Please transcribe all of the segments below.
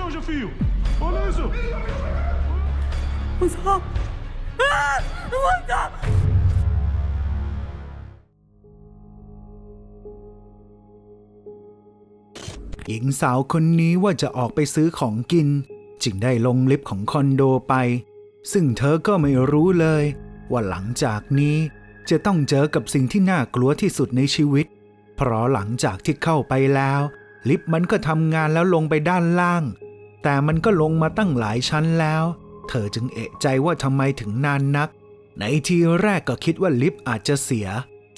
céu, Jefio! Olha isso! ผู้ชอบอ้าผู้ชอบหญิงสาวคนนี้ว่าจะออกไปซื้อของกิน จึงได้ลงลิฟต์ของคอนโดไป ซึ่งเธอก็ไม่รู้เลย ว่าหลังจากนี้จะต้องเจอกับสิ่งที่น่ากลัวที่สุดในชีวิต เพราะหลังจากที่เข้าไปแล้ว ลิฟต์มันก็ทำงานแล้วลงไปด้านล่าง แต่มันก็ลงมาตั้งหลายชั้นแล้ว เธอจึงเอะใจว่าทำไมถึงนานนัก ในทีแรกก็คิดว่าลิฟต์อาจจะเสีย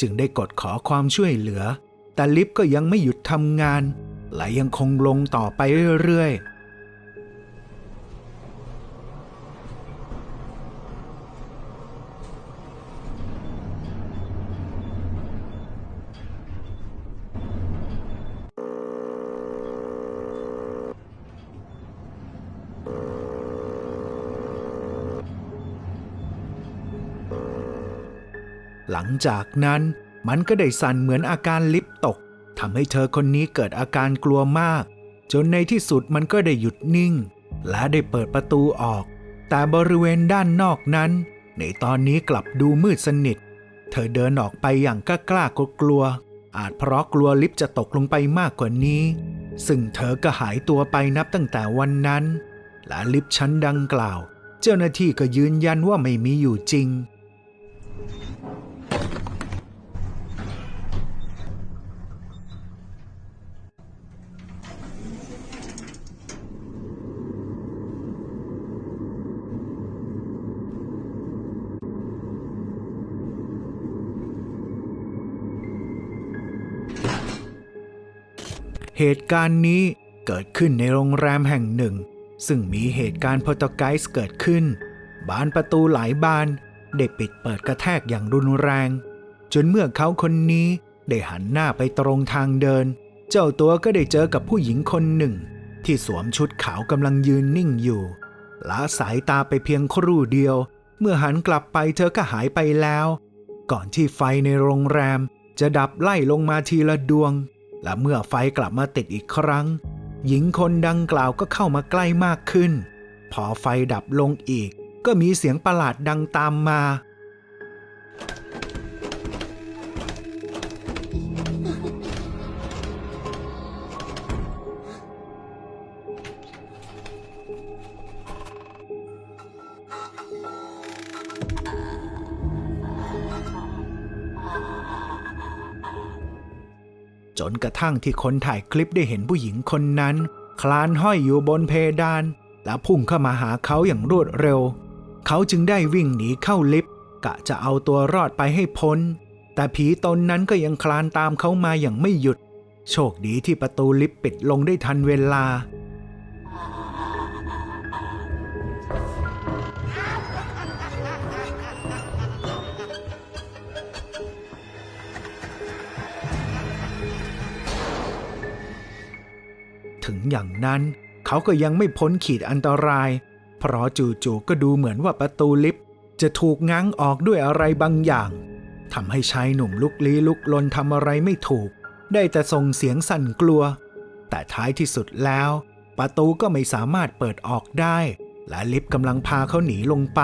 จึงได้กดขอความช่วยเหลือ แต่ลิฟต์ก็ยังไม่หยุดทำงาน และยังคงลงต่อไปเรื่อยๆ จากนั้นมันก็ได้สั่นเหมือนอาการลิฟต์ตกทำให้เธอคนนี้เกิดอาการกลัวมาก จนในที่สุดมันก็ได้หยุดนิ่ง และได้เปิดประตูออก แต่บริเวณด้านนอกนั้น ในตอนนี้กลับดูมืดสนิท เธอเดินออกไปอย่างกล้ากล้ากลัว อาจเพราะกลัวลิฟต์จะตกลงไปมากกว่านี้ ซึ่งเธอก็หายตัวไปนับตั้งแต่วันนั้น และลิฟต์ชั้นดังกล่าว เจ้าหน้าที่ก็ยืนยันว่าไม่มีอยู่จริง เหตุการณ์นี้เกิดขึ้นในโรงแรมแห่งหนึ่ง ซึ่งมีเหตุการณ์โพอตไกส์เกิดขึ้น บานประตูหลายบานได้ปิดเปิดกระแทกอย่างรุนแรง จนเมื่อเขาคนนี้ได้หันหน้าไปตรงทางเดิน เจ้าตัวก็ได้เจอกับผู้หญิงคนหนึ่ง ที่สวมชุดขาวกำลังยืนนิ่งอยู่ละสายตาไปเพียงครู่เดียว เมื่อหันกลับไปเธอก็หายไปแล้ว ก่อนที่ไฟในโรงแรมจะดับไล่ลงมาทีละดวง และเมื่อไฟกลับมาติดอีกครั้ง หญิงคนดังกล่าวก็เข้ามาใกล้มากขึ้น พอไฟดับลงอีกก็มีเสียงประหลาดดังตามมา จนกระทั่งที่คนถ่ายคลิปได้เห็นผู้หญิงคนนั้น คลานห้อยอยู่บนเพดาน และพุ่งเข้ามาหาเขาอย่างรวดเร็ว เขาจึงได้วิ่งหนีเข้าลิฟต์กะจะเอาตัวรอดไปให้พ้น แต่ผีตนนั้นก็ยังคลานตามเขามาอย่างไม่หยุด โชคดีที่ประตูลิฟต์ปิดลงได้ทันเวลา อย่างนั้น เขาก็ยังไม่พ้นขีดอันตราย เพราะจู่ๆก็ดูเหมือนว่าประตูลิฟต์จะถูกง้างออกด้วยอะไรบางอย่างทำให้ชายหนุ่มลุกลี้ลุกลนทำอะไรไม่ถูก ได้แต่ส่งเสียงสั่นกลัว แต่ท้ายที่สุดแล้ว ประตูก็ไม่สามารถเปิดออกได้ และลิฟต์กำลังพาเขาหนีลงไป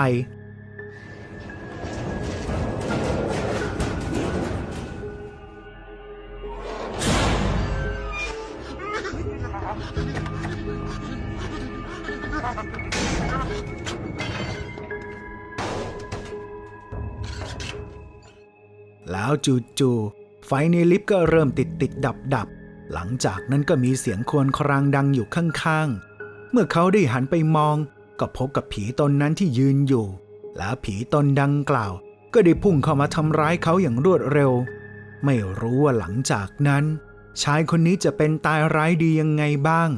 แล้วจู่ๆไฟในลิฟต์ก็เริ่มติดติดดับดับ หลังจากนั้นก็มีเสียงครวญครางดังอยู่ข้างๆ เมื่อเขาได้หันไปมอง ก็พบกับผีตนนั้นที่ยืนอยู่ แล้วผีตนดังกล่าว ก็ได้พุ่งเข้ามาทำร้ายเขาอย่างรวดเร็ว ไม่รู้ว่าหลังจากนั้น ชายคนนี้จะเป็นตายร้ายดียังไงบ้าง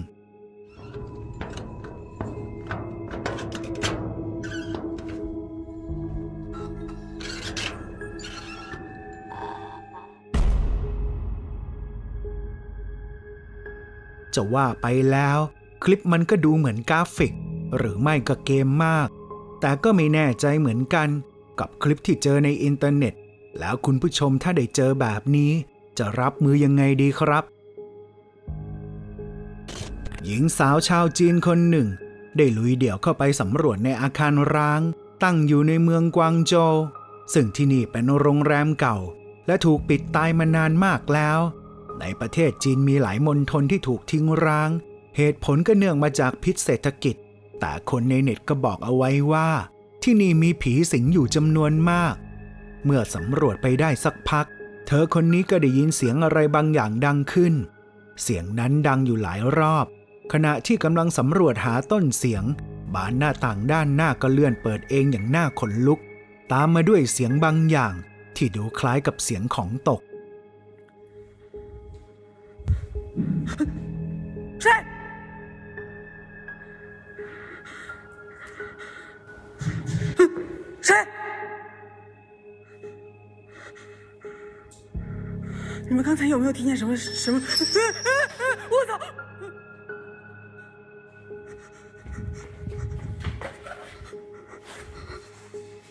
จะว่าไปแล้ว คลิปมันก็ดูเหมือนกราฟิก หรือไม่ก็เกมมาก แต่ก็ไม่แน่ใจเหมือนกัน กับคลิปที่เจอในอินเทอร์เน็ต แล้วคุณผู้ชมถ้าได้เจอแบบนี้ จะรับมือยังไงดีครับ หญิงสาวชาวจีนคนหนึ่ง ได้ลุยเดี่ยวเข้าไปสำรวจในอาคารร้าง ตั้งอยู่ในเมืองกวางโจวซึ่งที่นี่เป็นโรงแรมเก่า และถูกปิดตายมานานมากแล้ว ในประเทศจีนมีหลายมณฑลที่ถูกทิ้งร้าง เหตุผลก็เนื่องมาจากพิษเศรษฐกิจ แต่คนในเน็ตก็บอกเอาไว้ว่า ที่นี่มีผีสิงอยู่จำนวนมาก เมื่อสำรวจไปได้สักพัก เธอคนนี้ก็ได้ยินเสียงอะไรบางอย่างดังขึ้น เสียงนั้นดังอยู่หลายรอบ ขณะที่กำลังสำรวจหาต้นเสียง บานหน้าต่างด้านหน้าก็เลื่อนเปิดเองอย่างน่าขนลุก ตามมาด้วยเสียงบางอย่าง ที่ดูคล้ายกับเสียงของตก 谁？谁？你们刚才有没有听见什么什么？我操！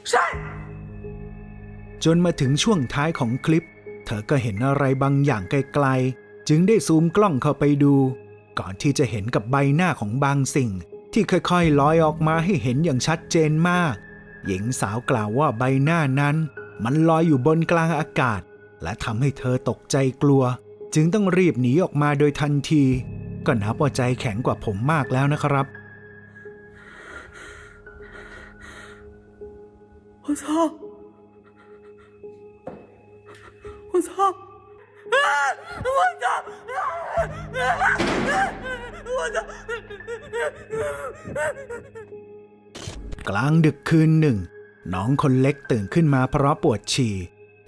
谁？ จนมาถึงช่วงท้ายของคลิป เธอก็เห็นอะไรบางอย่างไกลๆ จึงได้ซูมกล้องเข้าไปดู ก่อนที่จะเห็นกับใบหน้าของบางสิ่ง ที่ค่อยๆลอยออกมาให้เห็นอย่างชัดเจนมาก หญิงสาวกล่าวว่าใบหน้านั้น มันลอยอยู่บนกลางอากาศ และทำให้เธอตกใจกลัว จึงต้องรีบหนีออกมาโดยทันที ก็นับว่าใจแข็งกว่าผมมากแล้วนะครับ 我操！我操！ กลางดึกคืนหนึ่ง น้องคนเล็กตื่นขึ้นมาเพราะปวดฉี่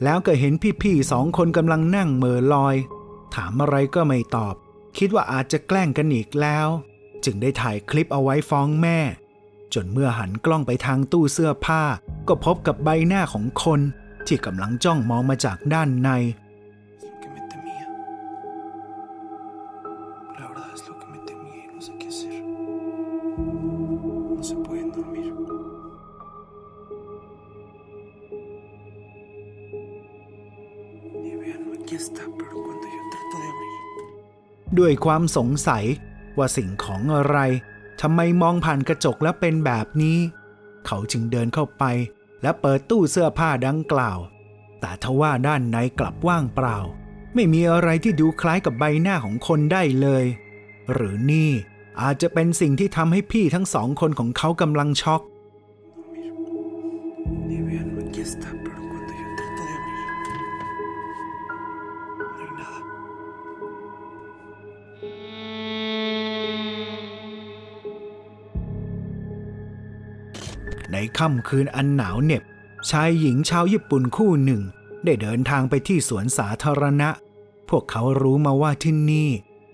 แล้วก็เห็นพี่ๆสองคนกำลังนั่งเมอลอย ถามอะไรก็ไม่ตอบ คิดว่าอาจจะแกล้งกันอีกแล้ว จึงได้ถ่ายคลิปเอาไว้ฟ้องแม่ จนเมื่อหันกล้องไปทางตู้เสื้อผ้า ก็พบกับใบหน้าของคนที่กำลังจ้องมองมาจากด้านใน ด้วยความสงสัยว่าสิ่งของอะไรทำไมมองผ่านกระจกแล้วเป็นแบบนี้ เขาจึงเดินเข้าไปและเปิดตู้เสื้อผ้าดังกล่าว แต่ทว่าด้านในกลับว่างเปล่า ไม่มีอะไรที่ดูคล้ายกับใบหน้าของคนได้เลย หรือนี่อาจจะเป็นสิ่งที่ทำให้พี่ทั้งสองคนของเขากำลังช็อก ค่ำคืนอันหนาวเหน็บ ชายหญิงชาวญี่ปุ่นคู่หนึ่ง ได้เดินทางไปที่สวนสาธารณะ พวกเขารู้มาว่าที่นี่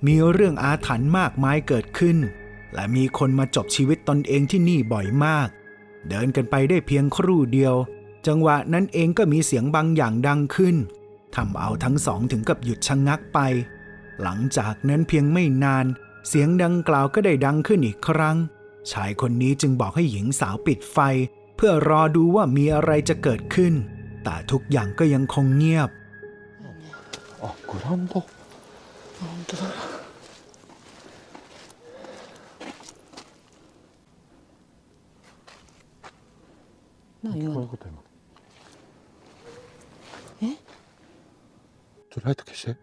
มีเรื่องอาถรรพ์มากมายเกิดขึ้น และมีคนมาจบชีวิตตนเองที่นี่บ่อยมาก เดินกันไปได้เพียงครู่เดียว จังหวะนั้นเองก็มีเสียงบางอย่างดังขึ้นทำเอาทั้งสองถึงกับหยุดชะงงักไป หลังจากนั้นเพียงไม่นาน เสียงดังกล่าวก็ได้ดังขึ้นอีกครั้ง ชายคนนี้จึงบอกให้หญิงสาวปิดไฟ เพื่อรอดูว่ามีอะไรจะเกิดขึ้น แต่ทุกอย่างก็ยังคงเงียบ あグランド本当だ。こういう何今のこと今えちょライト消して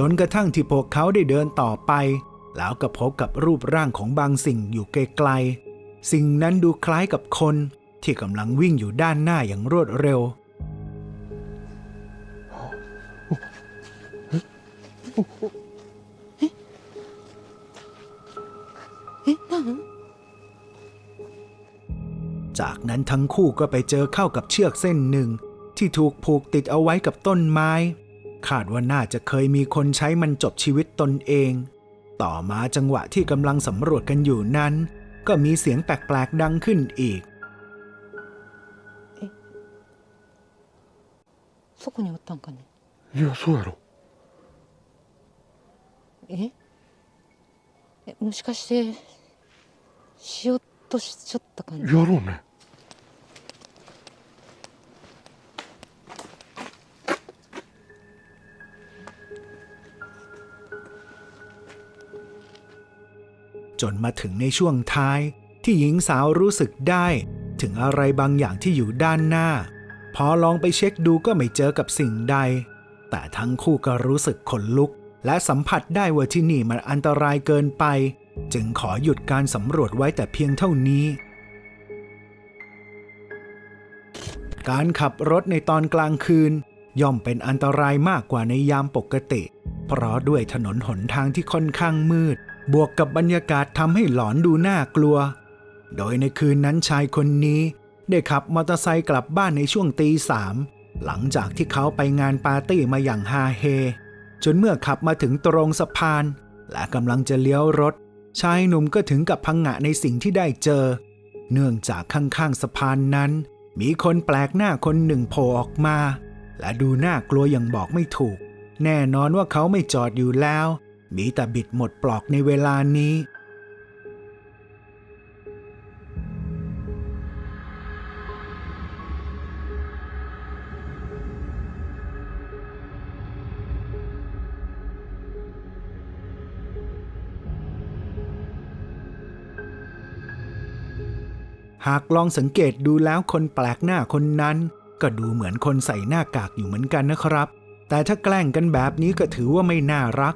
จนกระทั่งที่พวกเขาได้เดินต่อไป แล้วก็พบกับรูปร่างของบางสิ่งอยู่ไกลๆ สิ่งนั้นดูคล้ายกับคนที่กำลังวิ่งอยู่ด้านหน้าอย่างรวดเร็ว จากนั้นทั้งคู่ก็ไปเจอเข้ากับเชือกเส้นหนึ่ง ที่ถูกผูกติดเอาไว้กับต้นไม้ คาดว่าน่าจะเคยมีคนใช้มันจบชีวิตตนเอง ต่อมาจังหวะที่กำลังสำรวจกันอยู่นั้น ก็มีเสียงแปลกๆดังขึ้นอีก そこにおったんかねいやそうやろええもしかしてしようとしちゃった感じやろうね จนมาถึงในช่วงท้ายที่หญิงสาวรู้สึกได้ ถึงอะไรบางอย่างที่อยู่ด้านหน้า พอลองไปเช็คดูก็ไม่เจอกับสิ่งใด แต่ทั้งคู่ก็รู้สึกขนลุก และสัมผัสได้ว่าที่นี่มันอันตรายเกินไป จึงขอหยุดการสำรวจไว้แต่เพียงเท่านี้ การขับรถในตอนกลางคืน ย่อมเป็นอันตรายมากกว่าในยามปกติ เพราะด้วยถนนหนทางที่ค่อนข้างมืด บวกกับบรรยากาศทำให้หลอนดูน่ากลัว โดยในคืนนั้นชายคนนี้ ได้ขับมอเตอร์ไซค์กลับบ้านในช่วงตีสามหลังจากที่เขาไปงานปาร์ตี้มาอย่างฮาเฮ จนเมื่อขับมาถึงตรงสะพาน และกำลังจะเลี้ยวรถ ชายหนุ่มก็ถึงกับพังงะในสิ่งที่ได้เจอ เนื่องจากข้างๆสะพานนั้น มีคนแปลกหน้าคนหนึ่งโผล่ออกมา และดูน่ากลัวอย่างบอกไม่ถูก แน่นอนว่าเขาไม่จอดอยู่แล้ว มีแต่บิดหมดปลอกในเวลานี้ หากลองสังเกตดูแล้วคนแปลกหน้าคนนั้น ก็ดูเหมือนคนใส่หน้ากากอยู่เหมือนกันนะครับ แต่ถ้าแกล้งกันแบบนี้ก็ถือว่าไม่น่ารัก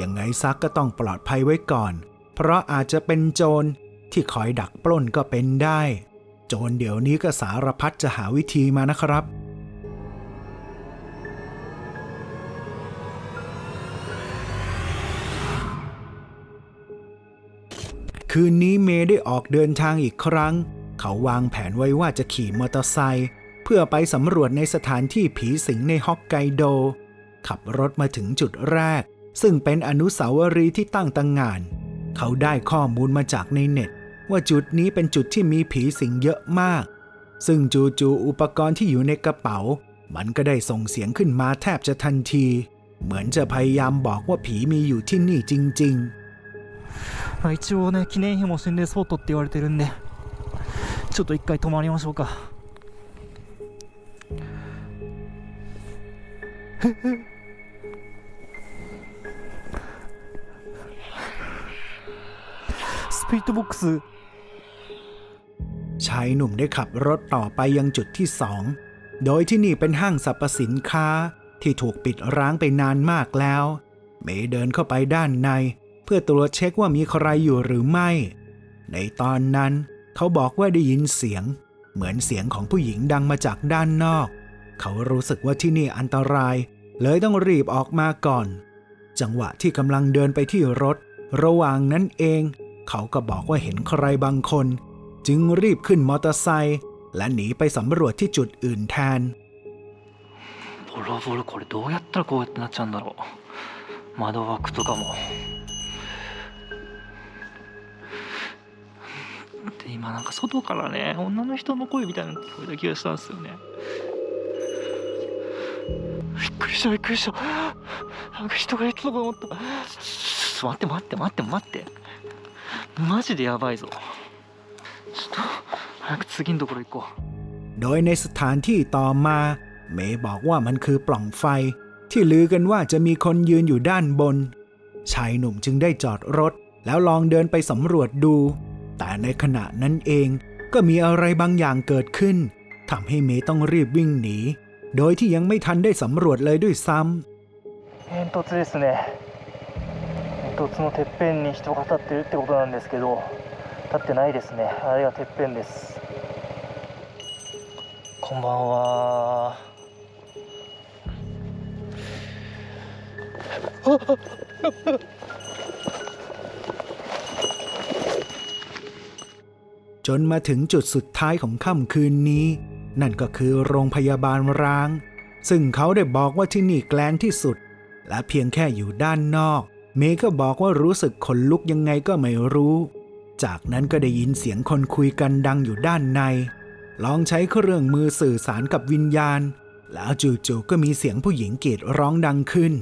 ยังไงซักก็ต้องปลอดภัยไว้ก่อน เพราะอาจจะเป็นโจรที่คอยดักปล้นก็เป็นได้ โจรเดี๋ยวนี้ก็สารพัดจะหาวิธีมานะครับคืนนี้เมย์ได้ออกเดินทางอีกครั้ง เขาวางแผนไว้ว่าจะขี่มอเตอร์ไซค์เพื่อไปสำรวจในสถานที่ผีสิงในฮอกไกโด ขับรถมาถึงจุดแรก ซึ่งเป็นอนุสาวรีย์ที่ตั้งตังงาน เขาได้ข้อมูลมาจากในเน็ต ว่าจุดนี้เป็นจุดที่มีผีสิงเยอะมาก ซึ่งจู่ๆอุปกรณ์ที่อยู่ในกระเป๋า มันก็ได้ส่งเสียงขึ้นมาแทบจะทันที เหมือนจะพยายามบอกว่าผีมีอยู่ที่นี่จริง ๆ まあ、一応ね記念碑も心霊スポットって言われてるんでちょっと一回泊まりましょうか スピードボックス ชายหนุ่มได้ขับรถต่อไปยังจุดที่สอง โดยที่นี่เป็นห้างสรรพสินค้าที่ถูกปิดร้างไปนานมากแล้ว เมย์เดินเข้าไปด้านใน เพื่อตรวจเช็คว่ามีใครอยู่หรือไม่ ในตอนนั้น เขาบอกว่าได้ยินเสียง เหมือนเสียงของผู้หญิงดังมาจากด้านนอก เขารู้สึกว่าที่นี่อันตราย เลยต้องรีบออกมาก่อน จังหวะที่กำลังเดินไปที่รถ ระหว่างนั้นเอง เขาก็บอกว่าเห็นใครบางคน จึงรีบขึ้นมอเตอร์ไซค์และหนีไปสำรวจที่จุดอื่นแทน ボロボロこれどうやったらこうやってなっちゃうんだろう窓枠とかもで今なんか外からね女の人の声みたいなの聞こえた気がしたんですよねびっくりしたびっくりしたなんか人がいたのかと思ったちょっと待って待って待って待って マジでやばいぞちょっと早く次のところ行こう โดยในสถานที่ต่อมา เมย์บอกว่ามันคือปล่องไฟ ที่ลือกันว่าจะมีคนยืนอยู่ด้านบน ชายหนุ่มจึงได้จอดรถ แล้วลองเดินไปสำรวจดู แต่ในขณะนั้นเองก็มีอะไรบางอย่างเกิดขึ้นทำให้เมย์ต้องรีบวิ่งหนี โดยที่ยังไม่ทันได้สำรวจเลยด้วยซ้ำ 煙突ですね 煙突のてっぺんに人が立ってるってことなんですけど立ってないですねあれがてっぺんですこんばんはจนมาถึงจุดสุดท้ายของค่ำคืนนี้ นั่นก็คือโรงพยาบาลร้าง ซึ่งเขาได้บอกว่าที่นี่แกลนที่สุด และเพียงแค่อยู่ด้านนอก เมย์ก็บอกว่ารู้สึกขนลุกยังไงก็ไม่รู้ จากนั้นก็ได้ยินเสียงคนคุยกันดังอยู่ด้านใน ลองใช้เครื่องมือสื่อสารกับวิญญาณ แล้วจู่ๆก็มีเสียงผู้หญิงกรีดร้องดังขึ้น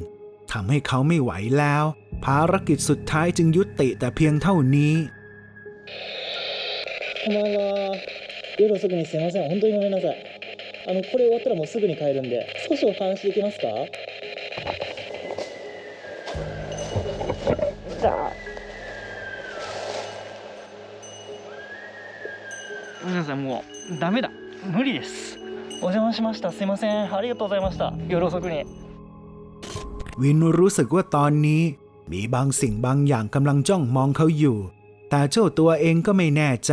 ทำให้เขาไม่ไหวแล้ว ภารกิจสุดท้ายจึงยุติแต่เพียงเท่านี้ こんばんは夜遅くにすいません本当にごめんなさいあのこれ終わったらもうすぐに帰るんで少しお話できますか God. おじさんもうダメだ無理ですお邪魔しましたすいませんありがとうございました夜遅くにวินรู้สึกว่าตอนนี้ มีบางสิ่งบางอย่างกำลังจ้องมองเขาอยู่ แต่เจ้าตัวเองก็ไม่แน่ใจ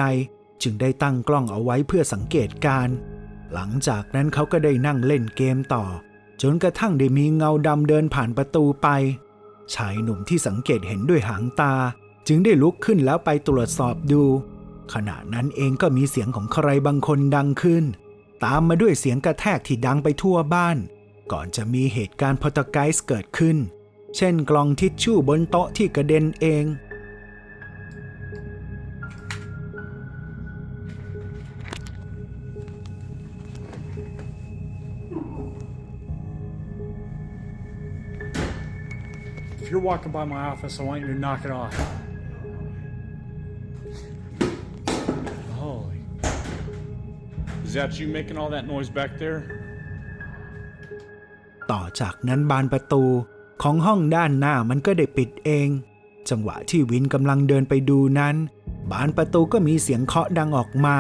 จึงได้ตั้งกล้องเอาไว้เพื่อสังเกตการ หลังจากนั้นเขาก็ได้นั่งเล่นเกมต่อ จนกระทั่งได้มีเงาดำเดินผ่านประตูไป ชายหนุ่มที่สังเกตเห็นด้วยหางตา จึงได้ลุกขึ้นแล้วไปตรวจสอบดู ขณะนั้นเองก็มีเสียงของใครบางคนดังขึ้น ตามมาด้วยเสียงกระแทกที่ดังไปทั่วบ้าน ก่อนจะมีเหตุการณ์พอตไกส์เกิดขึ้น เช่นกล่องทิชชู่บนโต๊ะที่กระเด็นเอง you're walking by my office, I want you to knock it off. Holy. Is that you making all that noise back there? ต่อจากนั้นบานประตูของห้องด้านหน้ามันก็ได้ปิดเอง จังหวะที่วินกำลังเดินไปดูนั้น บานประตูก็มีเสียงเคาะดังออกมา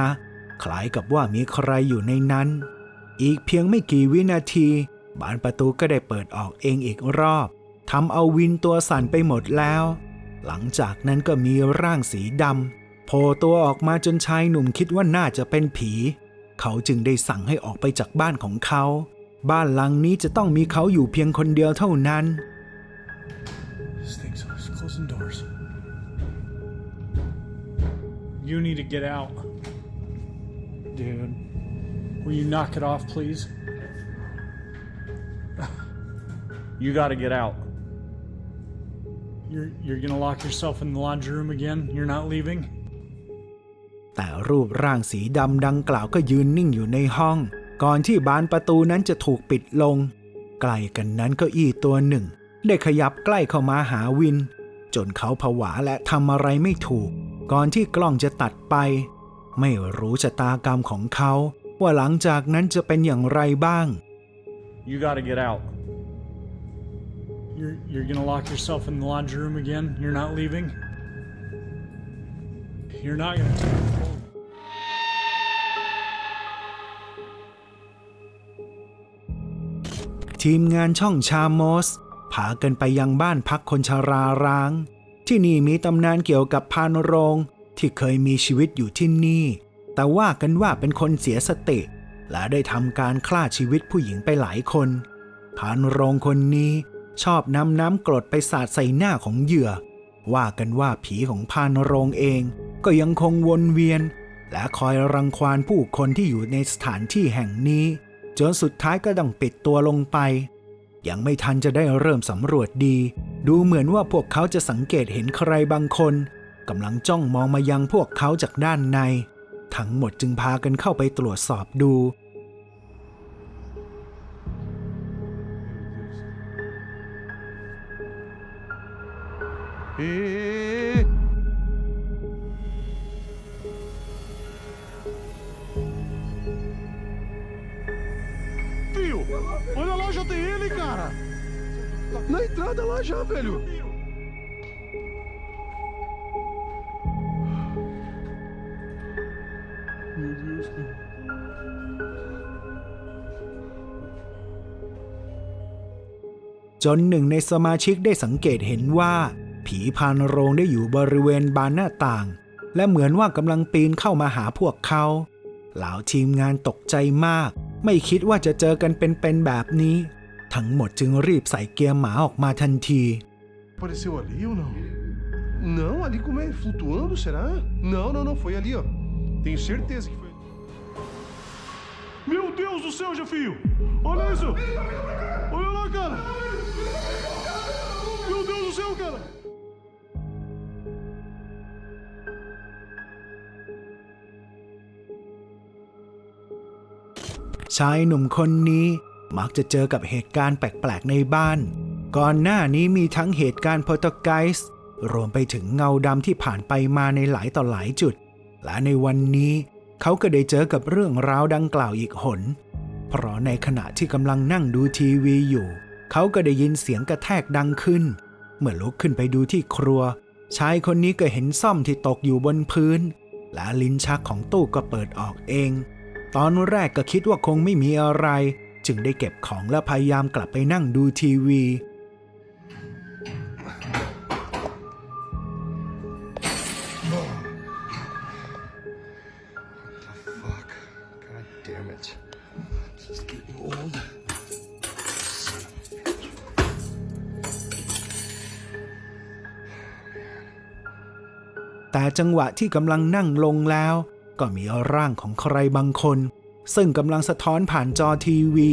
คล้ายกับว่ามีใครอยู่ในนั้น อีกเพียงไม่กี่วินาที บานประตูก็ได้เปิดออกเองอีกรอบ ทำเอาวินตัวสั่นไปหมดแล้ว หลังจากนั้นก็มีร่างสีดำโผล่ตัวออกมาจนชายหนุ่มคิดว่าน่าจะเป็นผี เขาจึงได้สั่งให้ออกไปจากบ้านของเขา บ้านหลังนี้จะต้องมีเขาอยู่เพียงคนเดียวเท่านั้น You need to get out. Dude. Will you knock it off, please? You gotta get out. You're you're gonna lock yourself in the laundry room again? You're not leaving? แต่รูปร่างสีดำดังกล่าวก็ยืนนิ่งอยู่ในห้อง ก่อนที่บานประตูนั้นจะถูกปิดลง ใกล้กันนั้นเก็อี้ตัวหนึ่ง ได้ขยับใกล้เข้ามาหาวิน จนเขาผวาและทำอะไรไม่ถูก ก่อนที่กล้องจะตัดไป ไม่รู้ชะตากรรมของเขา ว่าหลังจากนั้นจะเป็นอย่างไรบ้าง You gotta get out. You're you're gonna lock yourself in the laundry room again? You're not leaving? You're not gonna ทีมงานช่องชาโมสพากันไปยังบ้านพักคนชาราร้าง ที่นี่มีตำนานเกี่ยวกับพานโรง ที่เคยมีชีวิตอยู่ที่นี่ แต่ว่ากันว่าเป็นคนเสียสติ และได้ทำการฆ่าชีวิตผู้หญิงไปหลายคน พานโรงคนนี้ ชอบนำน้ำกรดไปสาดใส่หน้าของเหยื่อ ว่ากันว่าผีของพานโรงเอง ก็ยังคงวนเวียน และคอยรังควานผู้คนที่อยู่ในสถานที่แห่งนี้ จนสุดท้ายก็ต้องปิดตัวลงไป ยังไม่ทันจะได้เริ่มสำรวจดี ดูเหมือนว่าพวกเขาจะสังเกตเห็นใครบางคนกำลังจ้องมองมายังพวกเขาจากด้านใน ทั้งหมดจึงพากันเข้าไปตรวจสอบดู Fio, olha lá, já tem ele, cara. Na entrada lá já, velho. Meu Deus, cara. จนหนึ่งในสมาชิกได้สังเกตเห็นว่า ผีพานโรงได้อยู่บริเวณบานหน้าต่าง และเหมือนว่ากำลังปีนเข้ามาหาพวกเขา เหล่าทีมงานตกใจมาก ไม่คิดว่าจะเจอกันเป็นๆแบบนี้ ทั้งหมดจึงรีบใส่เกียร์หมาออกมาทันที Apareceu ali ou não? Não, ali como é? Flutuando, será? Não, não, não, foi ali, ó. Tenho certeza que foi ali. Meu Deus do céu, Jafio! Olha isso! Olha lá, cara! Meu Deus do céu, cara! ชายหนุ่มคนนี้มักจะเจอกับเหตุการณ์แปลกๆในบ้าน ก่อนหน้านี้มีทั้งเหตุการณ์โพลตไกส์รวมไปถึงเงาดำที่ผ่านไปมาในหลายต่อหลายจุด และในวันนี้เขาก็ได้เจอกับเรื่องราวดังกล่าวอีกหน เพราะในขณะที่กำลังนั่งดูทีวีอยู่ เขาก็ได้ยินเสียงกระแทกดังขึ้น เมื่อลุกขึ้นไปดูที่ครัว ชายคนนี้ก็เห็นซ่อมที่ตกอยู่บนพื้น และลิ้นชักของตู้ก็เปิดออกเอง ตอนแรกก็คิดว่าคงไม่มีอะไร จึงได้เก็บของและพยายามกลับไปนั่งดูทีวี Fuck. God damn it. This is getting old. แต่จังหวะที่กำลังนั่งลงแล้ว ก็มีร่างของใครบางคน ซึ่งกำลังสะท้อนผ่านจอทีวี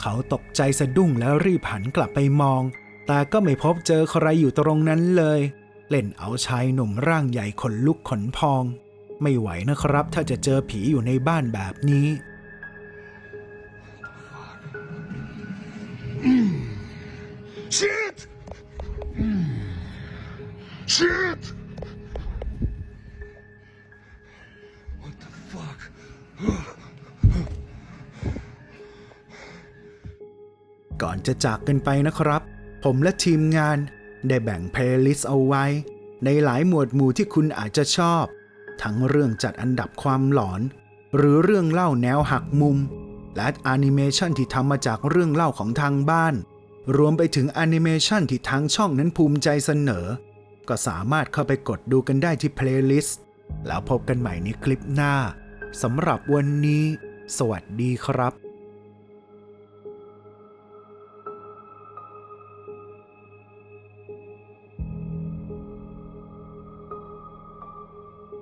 เขาตกใจสะดุ้งแล้วรีบหันกลับไปมอง แต่ก็ไม่พบเจอใครอยู่ตรงนั้นเลย เล่นเอาชายหนุ่มร่างใหญ่ขนลุกขนพอง ไม่ไหวนะครับ ถ้าจะเจอผีอยู่ในบ้านแบบนี้ Shit! Shit! ก่อนจะจากกันไปนะครับ ผมและทีมงานได้แบ่งเพลย์ลิสต์เอาไว้ ในหลายหมวดหมู่ที่คุณอาจจะชอบ ทั้งเรื่องจัดอันดับความหลอน หรือเรื่องเล่าแนวหักมุม และแอนิเมชันที่ทำมาจากเรื่องเล่าของทางบ้าน รวมไปถึงแอนิเมชันที่ทางช่องนั้นภูมิใจเสนอ ก็สามารถเข้าไปกดดูกันได้ที่เพลย์ลิสต์แล้วพบกันใหม่ในคลิปหน้าสำหรับวันนี้ สวัสดีครับ